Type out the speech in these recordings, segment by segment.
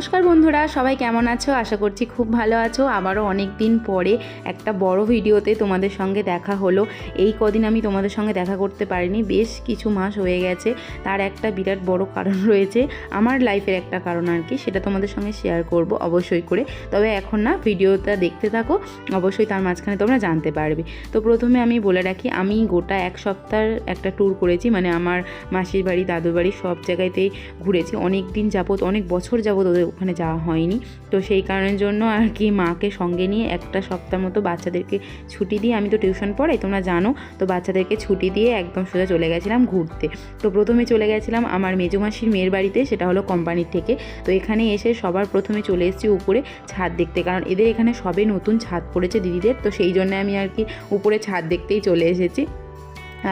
নমস্কার বন্ধুরা, সবাই কেমন আছো? আশা করছি খুব ভালো আছো। আবারও অনেক দিন পরে একটা বড় ভিডিওতে তোমাদের সঙ্গে দেখা হলো। এই কদিন আমি তোমাদের সঙ্গে দেখা করতে পারিনি, বেশ কিছু মাস হয়ে গেছে। তার একটা বিরাট বড় কারণ রয়েছে, আমার লাইফের একটা কারণ আর কি, সেটা তোমাদের সঙ্গে শেয়ার করব অবশ্যই করে। তবে এখন না, ভিডিওটা দেখতে থাকো, অবশ্যই তার মাঝখানে তোমরা জানতে পারবে। তো প্রথমে আমি বলে রাখি, আমি গোটা এক সপ্তাহ একটা ট্যুর করেছি মানে আমার মাসির বাড়ি, দাদুর বাড়ি সব জায়গাতেই ঘুরেছি। অনেক দিন যাবত অনেক বছর যাবত ওদের ওখানে যাওয়া হয়নি। তো সেই কারণের জন্য আর কি মাকে সঙ্গে নিয়ে একটা সপ্তাহ মতো বাচ্চাদেরকে ছুটি দিয়ে, আমি তো টিউশন পড়াই, তোমরা জানো, তো বাচ্চাদেরকে ছুটি দিয়ে একদম সোজা চলে গেছিলাম ঘুরতে। তো প্রথমে চলে গেছিলাম আমার মেজো মাসির মেয়ের বাড়িতে, সেটা হলো কোম্পানির থেকে। তো এখানে এসে সবার প্রথমে চলে এসেছি উপরে ছাদ দেখতে, কারণ এদের এখানে সবে নতুন ছাদ পড়েছে দিদিদের, তো সেই জন্য আমি আর কি উপরে ছাদ দেখতেই চলে এসেছি।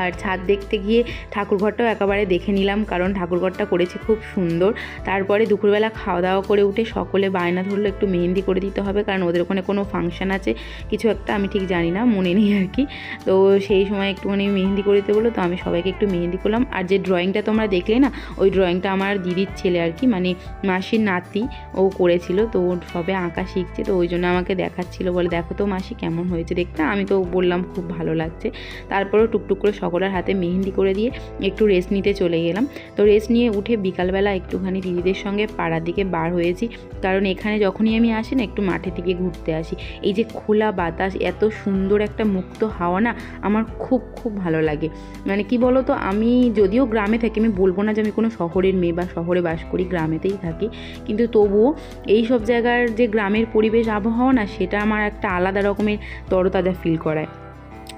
আর ছাদ দেখতে গিয়ে ঠাকুরঘরটাও একেবারে দেখে নিলাম, কারণ ঠাকুরঘরটা করেছে খুব সুন্দর। তারপরে দুপুরবেলা খাওয়া দাওয়া করে উঠে সকলে বায়না ধরলো, একটু মেহেন্দি করে দিতে হবে, কারণ ওদের ওখানে কোনো ফাংশন আছে, কিছু একটা আমি ঠিক জানি না, মনে নেই আর কি। তো সেই সময় একটুখানি মেহেন্দি করে দিতে বলল, তো আমি সবাইকে একটু মেহেন্দি করলাম। আর যে ড্রয়িংটা তোমরা দেখলে না, ওই ড্রয়িংটা আমার দিদির ছেলে আর কি মানে মাসির নাতি, ও করেছিল, তো ও সবে আঁকা শিখছে, তো ওই জন্য আমাকে দেখাচ্ছিল, বলে দেখো তো মাসি কেমন হয়েছে দেখতে। আমি তো বললাম খুব ভালো লাগছে। তারপরেও টুকটুক করে সকলের হাতে মেহেন্দি করে দিয়ে একটু রেস্ট নিতে চলে গেলাম। তো রেস্ট নিয়ে উঠে বিকালবেলা একটুখানি দিদিদের সঙ্গে পাড়ার দিকে বার হয়েছি। কারণ এখানে যখনই আমি আসি না, একটু মাঠের দিকে ঘুরতে আসি। এই যে খোলা বাতাস, এত সুন্দর একটা মুক্ত হাওয়া না, আমার খুব খুব ভালো লাগে। মানে কি বলো তো আমি যদিও গ্রামে থাকি, আমি বলব না যে আমি কোনো শহরের মেয়ে বা শহরে বাস করি, গ্রামেতেই থাকি। কিন্তু তবুও এই সব জায়গার যে গ্রামের পরিবেশ, আবহাওয়া না, সেটা আমার একটা আলাদা রকমের তরতাজা ফিল করায়।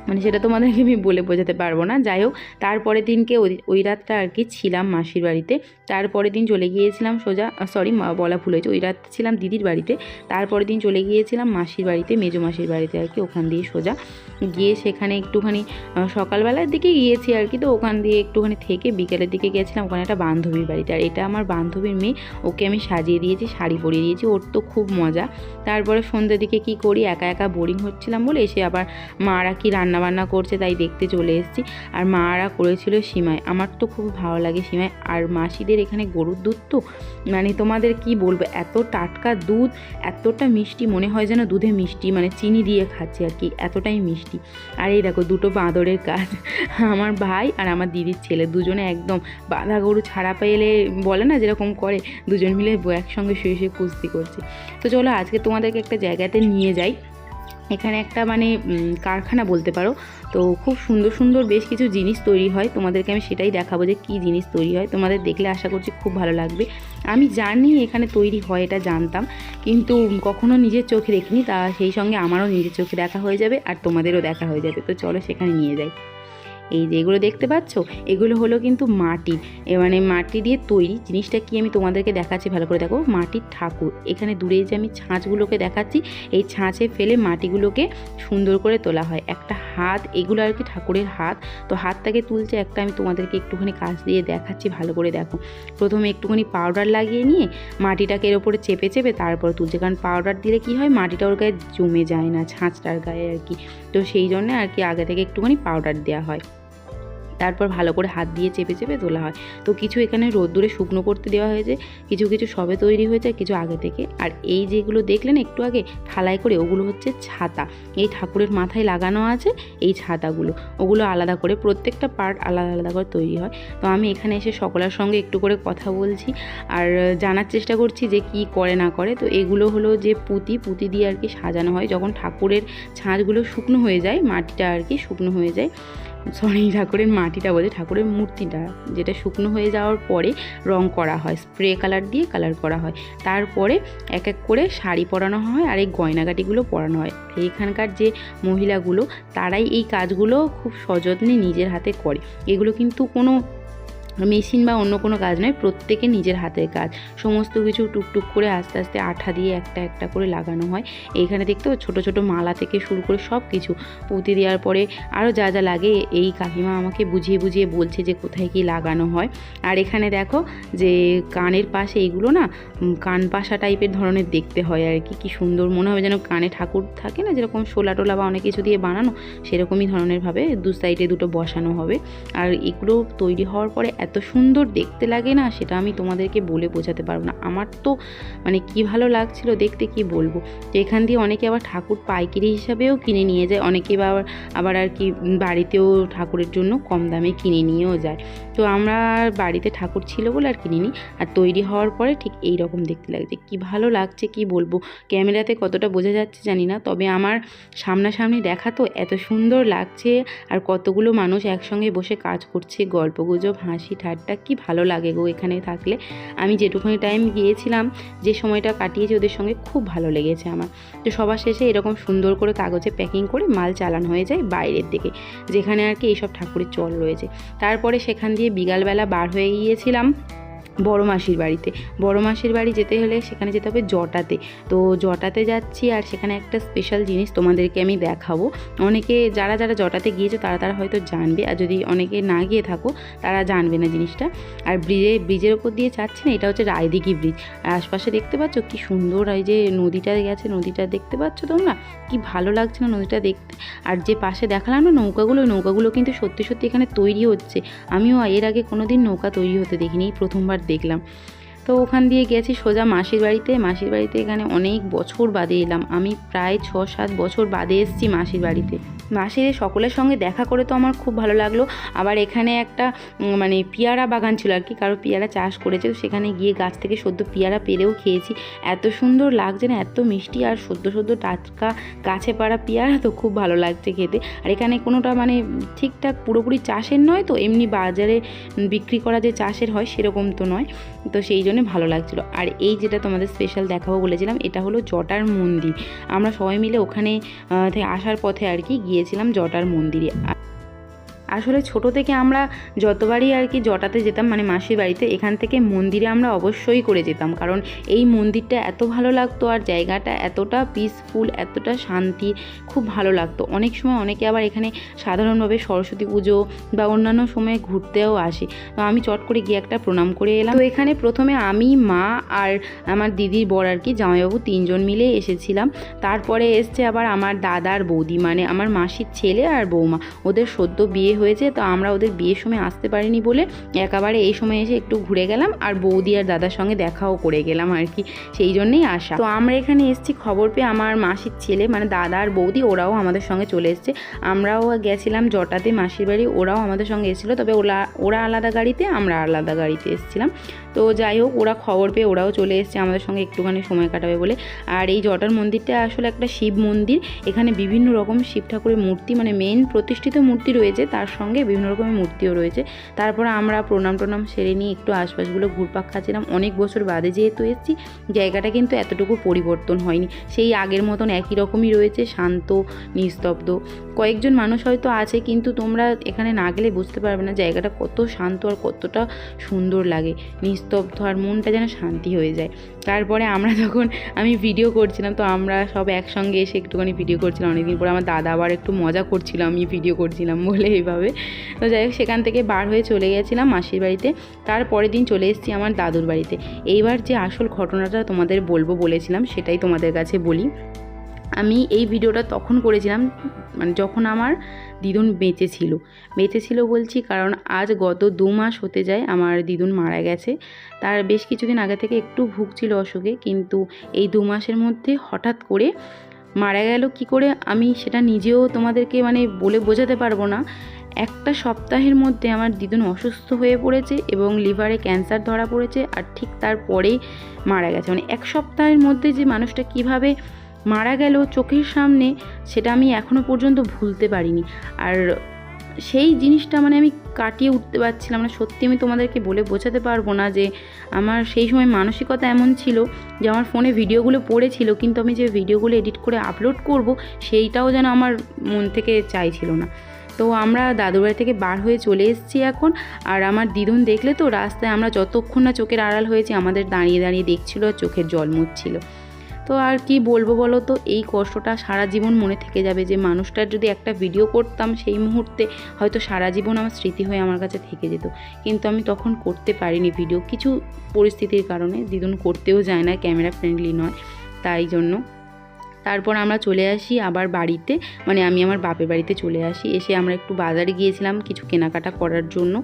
মানে সেটা তোমাদেরকে আমি বলে বোঝাতে পারব না। যাই হোক তারপরের দিনকে ওই ওই রাতটা আর কি ছিলাম মাসির বাড়িতে। তারপরের দিন চলে গিয়েছিলাম সোজা সরি বলা ভুল হয়েছে, ওই রাত ছিলাম দিদির বাড়িতে। তারপরের দিন চলে গিয়েছিলাম মাসির বাড়িতে, মেজো মাসির বাড়িতে আর কি, ওখান দিয়ে সোজা। গিয়ে সেখানে একটুখানি সকালবেলার দিকে গিয়েছি আর কি, তো ওখান দিয়ে একটুখানি থেকে বিকেলের দিকে গিয়েছিলাম ওখানে একটা বান্ধবীর বাড়িতে। আর এটা আমার বান্ধবীর মেয়ে, ওকে আমি সাজিয়ে দিয়েছি, শাড়ি পরিয়ে দিয়েছি, ওর তো খুব মজা। তারপরে সন্ধ্যের দিকে কি করি, একা একা বোরিং হচ্ছিলাম বলে এসে আবার মারা কি রান্না বান্না করছে, তাই দেখতে চলে এসেছি। আর মারা করেছিল সিমাই। আমার তো খুব ভালো লাগে সিমাই। আর মাসিদের এখানে গরুর দুধ তো? মানে তোমাদের কি বলব? এত টাটকা দুধ, এতটা মিষ্টি, মনে হয় যেন দুধে মিষ্টি মানে চিনি দিয়ে খাচ্ছি আর কি, এতটাই মিষ্টি। আর এই দেখো, দুটো বাঁদরের কাজ। আমার ভাই আর আমার দিদির ছেলে, দুজনে একদম বাঁধা গরু ছাড়া পেলে বলে না, যেরকম করে, দুজন মিলে একসঙ্গে শুয়ে শুয়ে কুস্তি করছে। তো চলো, আজকে তোমাদেরকে একটা জায়গাতে নিয়ে যাই। এখানে একটা মানে কারখানা বলতে পারো। তো খুব সুন্দর সুন্দর বেশ কিছু জিনিস তৈরি হয়। তোমাদেরকে আমি সেটাই দেখাবো যে কী জিনিস তৈরি হয়। তোমাদের দেখলে আশা করছি খুব ভালো লাগবে। আমি জানি এখানে তৈরি হয়, এটা জানতাম। কিন্তু কখনো নিজের চোখে দেখিনি। তা সেই সঙ্গে আমারও নিজের চোখে দেখা হয়ে যাবে আর তোমাদেরও দেখা হয়ে যাবে। তো চলো সেখানে নিয়ে যাই। এই যে এগুলো দেখতে পাচ্ছ? এগুলো হলো কিন্তু মাটি। মানে মাটি দিয়ে তৈরি। জিনিসটা কি আমি তোমাদেরকে দেখাচ্ছি ভালো করে দেখো। মাটির ঠাকুর। এখানে দূরে যে আমি ছাঁচগুলোকে দেখাচ্ছি, এই ছাঁচে ফেলে মাটিগুলোকে সুন্দর করে তোলা হয়। একটা হাত, এগুলো আর কি ঠাকুরের হাত। তো হাতটাকে তুলছে একটা আমি তোমাদেরকে একটুখানি কাজ দিয়ে দেখাচ্ছি ভালো করে দেখো। প্রথমে একটুখানি পাউডার লাগিয়ে নিয়ে মাটিটাকে এর ওপরে চেপে চেপে তারপর তুলছে। কারণ পাউডার দিলে কি হয়? মাটিটা ওর গায়ে জমে যায় না, ছাঁচটার গায়ে আর কি। তো সেই জন্য আর কি আগে থেকে একটুখানি পাউডার দেওয়া হয়। তারপর ভালো করে হাত দিয়ে চেপে চেপে তোলা হয়। তো কিছু এখানে রোদ্দুরে শুকনো করতে দেওয়া হয়েছে, কিছু কিছু সবে তৈরি হয়েছে কিছু আগে থেকে। আর এই যেগুলো দেখলেন একটু আগে, থালায় করে ওগুলো হচ্ছে ছাতা। এই ঠাকুরের মাথায় লাগানো আছে এই ছাতাগুলো। ওগুলো আলাদা করে প্রত্যেকটা পার্ট আলাদা আলাদা করে তৈরি হয়। তো আমি এখানে এসে সকলের সঙ্গে একটু করে কথা বলছি আর জানার চেষ্টা করছি যে কি করে না করে। তো এগুলো হলো যে পুঁতি পুঁতি দিয়ে আর কি সাজানো হয়। যখন ঠাকুরের ছাঁচগুলো শুকনো হয়ে যায়, মাটিটা আর কি শুকনো হয়ে যায় সরি, ঠাকুরের মাটিটা বলছে ঠাকুরের মূর্তিটা, যেটা শুকনো হয়ে যাওয়ার পরে রং করা হয়, স্প্রে কালার দিয়ে কালার করা হয়। তারপরে এক এক করে শাড়ি পরানো হয় আর এই গয়নাগাটিগুলো পরানো হয়। এইখানকার যে মহিলাগুলো, তারাই এই কাজগুলো খুব সযত্নে নিজের হাতে করে। এগুলো কিন্তু কোনো মেশিন বা অন্য কোনো কাজ নয়, প্রত্যেকে নিজের হাতের কাজ। সমস্ত কিছু টুকটুক করে আস্তে আস্তে আঠা দিয়ে একটা একটা করে লাগানো হয়। এইখানে দেখতে ছোটো ছোটো মালা থেকে শুরু করে সব কিছু পুঁতি দেওয়ার পরে আরও যা যা লাগে, এই কাকিমা আমাকে বুঝিয়ে বুঝিয়ে বলছে যে কোথায় কি লাগানো হয়। আর এখানে দেখো যে কানের পাশে এগুলো না কান পাশা টাইপের ধরনের দেখতে হয় আর কি। কি সুন্দর মনে হবে যেন কানে ঠাকুর থাকে না, যেরকম শোলা টোলা বা অনেক কিছু দিয়ে বানানো, সেরকমই ধরনের ভাবে দু সাইডে দুটো বসানো হবে। আর এগুলো তৈরি হওয়ার পরে এত এত সুন্দর দেখতে লাগে না সেটা আমি তোমাদেরকে বলে বোঝাতে পারব না। আমার তো মানে কি ভালো লাগছিল দেখতে কি বলব? তো এখান দিয়ে অনেকে আবার ঠাকুর পাইকারি হিসাবেও কিনে নিয়ে যায়, অনেকে আবার আবার আর কি বাড়িতেও ঠাকুরের জন্য কম দামে কিনে নিয়েও যায়। তো আমরা বাড়িতে ঠাকুর ছিল বলে আর কিনিনি। আর তৈরি হওয়ার পরে ঠিক এই রকম দেখতে লাগছে কি ভালো লাগছে কি বলব? ক্যামেরাতে কতটা বোঝা যাচ্ছে জানি না, তবে আমার সামনাসামনি দেখা তো এত সুন্দর লাগছে আর কতগুলো মানুষ একসঙ্গে বসে কাজ করছে গল্প গুজব হাসি ঠাট্টা কি ভালো লাগে গো এখানে থাকলে? আমি যেটুকুনি টাইম গিয়েছিলাম, যে সময়টা কাটিয়েছি ওদের সঙ্গে খুব ভালো লেগেছে আমার। তো সবার শেষে এরকম সুন্দর করে কাগজে প্যাকিং করে মাল চালান হয়ে যায় বাইরের দিকে, যেখানে আর কি এইসব ঠাকুরের চল রয়েছে। তারপরে সেখান দিয়ে বিকালবেলা বার হয়ে গিয়েছিলাম। বড় মাসির বাড়িতে। বড় মাসির বাড়ি যেতে হলে সেখানে যেতে হবে জটাতে। তো জটাতে যাচ্ছি আর সেখানে একটা স্পেশাল জিনিস তোমাদেরকে আমি দেখাবো। অনেকে যারা যারা জটাতে গিয়েছো তারা তারা হয়তো জানবে। আর যদি অনেকে না গিয়ে থাকো, তারা জানবে না জিনিসটা। আর ব্রিজে, ব্রিজের ওপর দিয়ে যাচ্ছি না, এটা হচ্ছে রায়দিঘি ব্রিজ। আর আশপাশে দেখতে পাচ্ছ কি সুন্দর এই যে নদীটা গেছে, নদীটা দেখতে পাচ্ছ তোমরা? কি ভালো লাগছে না নদীটা দেখতে। আর যে পাশে দেখালাম না নৌকাগুলো নৌকাগুলো কিন্তু সত্যি সত্যি এখানে তৈরি হচ্ছে। আমিও এর আগে কোনো দিন নৌকা তৈরি হতে দেখিনি, এই প্রথমবার দেখলাম। তো ওখান দিয়ে গেছি সোজা মাসির বাড়িতে। মাসির বাড়িতে এখানে অনেক বছর বাদে এলাম। আমি প্রায় ছ সাত বছর বাদে এসেছি মাসির বাড়িতে। মাসির সকলের সঙ্গে দেখা করে তো আমার খুব ভালো লাগল। আবার এখানে একটা মানে পেয়ারা বাগান ছিল আর কি। কারও পিয়ারা চাষ করেছে তো সেখানে গিয়ে গাছ থেকে সদ্য পেয়ারা পেরেও খেয়েছি। এত সুন্দর লাগছে না, এত মিষ্টি আর সদ্য সদ্য টাটকা গাছে পাড়া পেয়ারা তো খুব ভালো লাগছে খেতে। আর এখানে কোনোটা মানে ঠিকঠাক পুরোপুরি চাষের নয় তো, এমনি বাজারে বিক্রি করা যে চাষের হয় সেরকম তো নয়। তো সেই জন্য ভালো লাগছিল। আর এই যেটা তোমাদের স্পেশাল দেখাবো বলেছিলাম, এটা হলো জটার মন্দির। আমরা সবাই মিলে ওখানে আসার পথে আর কি গিয়েছিলাম জটার মন্দিরে। আসলে ছোট থেকে আমরা যতবারই আর কি জটাতে যেতাম মানে মাসির বাড়িতে, এখান থেকে মন্দিরে আমরা অবশ্যই করে যেতাম। কারণ এই মন্দিরটা এত ভালো লাগতো আর জায়গাটা এতটা পিসফুল এতটা শান্তি, খুব ভালো লাগতো। অনেক সময় অনেকে আবার এখানে সাধারণভাবে সরস্বতী পুজো বা অন্যান্য সময়ে ঘুরতেও আসে। তো আমি চট করে গিয়ে একটা প্রণাম করে এলাম। তো এখানে প্রথমে আমি, মা আর আমার দিদির বর আর কি, জামাইবাবু তিনজন মিলে এসেছিলাম। তারপরে এসছে আবার আমার দাদার বৌদি মানে আমার মাসির ছেলে আর বৌমা। ওদের সদ্য বিয়ে হয়েছে, তো আমরা ওদের বিয়ের সময় আসতে পারিনি বলে একেবারে এই সময় এসে একটু ঘুরে গেলাম আর বৌদি আর দাদার সঙ্গে দেখাও করে গেলাম আর কি, সেই জন্যেই আসা। তো আমরা এখানে এসেছি, খবর পেয়ে আমার মাসির ছেলে মানে দাদা আর বৌদি, ওরাও আমাদের সঙ্গে চলে এসছে। আমরাও গেছিলাম জটাতে, মাসির বাড়ি, ওরাও আমাদের সঙ্গে এসেছিল, তবে ওরা ওরা আলাদা গাড়িতে, আমরা আলাদা গাড়িতে এসেছিলাম। তো যাই হোক, ওরা খবর পেয়ে ওরাও চলে এসছে, আমাদের সঙ্গে একটুখানি সময় কাটাবে বলে। আর এই জটার মন্দিরটা আসলে একটা শিব মন্দির, এখানে বিভিন্ন রকম শিব ঠাকুরের মূর্তি মানে মেন প্রতিষ্ঠিত মূর্তি রয়েছে, তার সঙ্গে বিভিন্ন রকমের মূর্তিও রয়েছে। তারপর আমরা প্রণাম টনাম সেরে নিয়ে একটু আশপাশগুলো ঘুরপাক খাচ্ছিলাম। অনেক বছর বাদে যেহেতু এসেছি, জায়গাটা কিন্তু এতটুকু পরিবর্তন হয়নি। সেই আগের মতন একই রকমই রয়েছে, শান্ত, নিস্তব্ধ। কয়েকজন মানুষ হয়তো আছে, কিন্তু তোমরা এখানে না গেলে বুঝতে পারবে না জায়গাটা কত শান্ত আর কতটা সুন্দর লাগে। নিস্তব্ধ আর মনটা যেন শান্তি হয়ে যায়। তারপরে আমরা যখন আমি ভিডিও করছিলাম, তো আমরা সব একসঙ্গে এসে একটুখানি ভিডিও করছিলাম। অনেকদিন পরে আমার দাদা আবার একটু মজা করছিল, আমি ভিডিও করছিলাম বলে এইভাবে। তো যাই হোক, সেখান থেকে বার হয়ে চলে গেছিলাম মাসির বাড়িতে। তারপরের দিন চলে এসেছি আমার দাদুর বাড়িতে। এইবার যে আসল ঘটনাটা তোমাদের বলব বলেছিলাম, সেটাই তোমাদের কাছে বলি। আমি এই ভিডিওটা তখন করেছিলাম মানে যখন আমার দিদুন বেঁচে ছিল। বেঁচে ছিল বলছি কারণ আজ গত দু মাস হতে যায় আমার দিদুন মারা গেছে। তার বেশ কিছুদিন আগে থেকে একটু ভুগছিল অসুখে, কিন্তু এই দু মাসের মধ্যে হঠাৎ করে মারা গেল কি করে আমি সেটা নিজেও তোমাদেরকে মানে বলে বোঝাতে পারব না। একটা সপ্তাহের মধ্যে আমার দিদুন অসুস্থ হয়ে পড়েছে এবং লিভারে ক্যান্সার ধরা পড়েছে আর ঠিক তারপরেই মারা গেছে। মানে এক সপ্তাহের মধ্যে যে মানুষটা কীভাবে মারা গেল চোখের সামনে, সেটা আমি এখনও পর্যন্ত ভুলতে পারিনি। আর সেই জিনিসটা মানে আমি কাটিয়ে উঠতে পারছিলাম না। সত্যি আমি তোমাদেরকে বলে বোঝাতে পারব না যে আমার সেই সময় মানসিকতা এমন ছিল যে আমার ফোনে ভিডিওগুলো পড়েছিল, কিন্তু আমি যে ভিডিওগুলো এডিট করে আপলোড করব, সেইটাও যেন আমার মন থেকে চাইছিল না। তো আমরা দাদুর বাড়ি থেকে বার হয়ে চলে এসেছি এখন। আর আমার দিদুন দেখলে তো রাস্তায় আমরা যতক্ষণ না চোখের আড়াল হয়েছি, আমাদের দাঁড়িয়ে দাঁড়িয়ে দেখছিল আর চোখের জল মুচ্ছিল তো আর কি বলব বলো তো? এই কষ্টটা সারা জীবন মনে থেকে যাবে যে মানুষটার যদি একটা ভিডিও করতাম সেই মুহূর্তে হয়তো সারা জীবন আমার স্মৃতি হয়ে আমার কাছে থেকে যেত। কিন্তু আমি তখন করতে পারিনি ভিডিও কিছু পরিস্থিতির কারণে দিদুন করতেও যায় না, ক্যামেরা ফ্রেন্ডলি নয়। তাই জন্য তারপর আমরা চলে আসি আবার বাড়িতে। মানে আমি আমার বাপের বাড়িতে চলে আসি। এসে আমরা একটু বাজারে গিয়েছিলাম কিছু কেনাকাটা করার জন্য।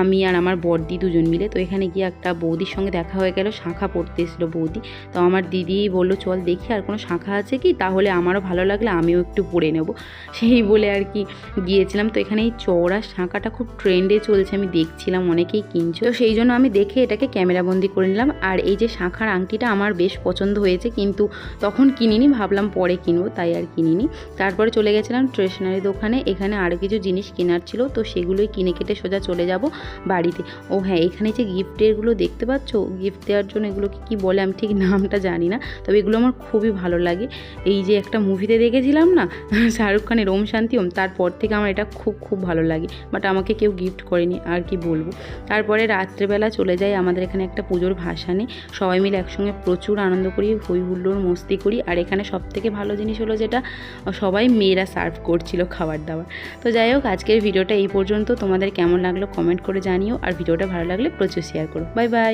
আমি আর আমার বড়দি দুজন মিলে। তো এখানে গিয়ে একটা বৌদির সঙ্গে দেখা হয়ে গেল। শাঁখা পড়তে এসেছিল বৌদি। তো আমার দিদি বলল, চল দেখি আর কোনো শাঁখা আছে কি? তাহলে আমারও ভালো লাগলে আমিও একটু পরে নেব। সেই বলে আর কি গিয়েছিলাম। তো এখানে এই চওড়া শাঁখাটা খুব ট্রেন্ডে চলছে। আমি দেখছিলাম, অনেকেই কিনছে। তো সেই জন্য আমি দেখে এটাকে ক্যামেরাবন্দি করে নিলাম। আর এই যে শাঁখার আংটিটা আমার বেশ পছন্দ হয়েছে। কিন্তু তখন কিনিনি। ভাবলাম পরে কিনবো, তাই আর কিনিনি। তারপরে চলে গেছিলাম স্টেশনারি দোকানে, এখানে আরও কিছু জিনিস কেনার ছিল, তো সেগুলোই কিনে কেটে সোজা চলে যাব বাড়িতে। ও হ্যাঁ এখানে যে গিফটেরগুলো দেখতে পাচ্ছ? গিফট দেওয়ার জন্য এগুলোকে কি বলে আমি ঠিক নামটা জানি না, তবে এগুলো আমার খুবই ভালো লাগে। এই যে একটা মুভিতে দেখেছিলাম না? শাহরুখ খানের ওম শান্তি ওম, তারপর থেকে আমার এটা খুব খুব ভালো লাগে। বাট আমাকে কেউ গিফট করেনি, আর কি বলব। তারপরে রাত্রেবেলা চলে যাই, আমাদের এখানে একটা পুজোর ভাসানে। সবাই মিলে একসঙ্গে প্রচুর আনন্দ করি হই হুল্লোড় মস্তি করি, আর এখানে সব থেকে ভালো জিনিস হলো যেটা, সবাই মেয়েরা সার্ভ করছিল খাবার দাবার। তো যাই হোক, আজকের ভিডিওটা এই পর্যন্ত। তোমাদের কেমন লাগল কমেন্ট করে জানিও। আর ভিডিওটা ভালো লাগলে প্রচুর শেয়ার করো। Bye bye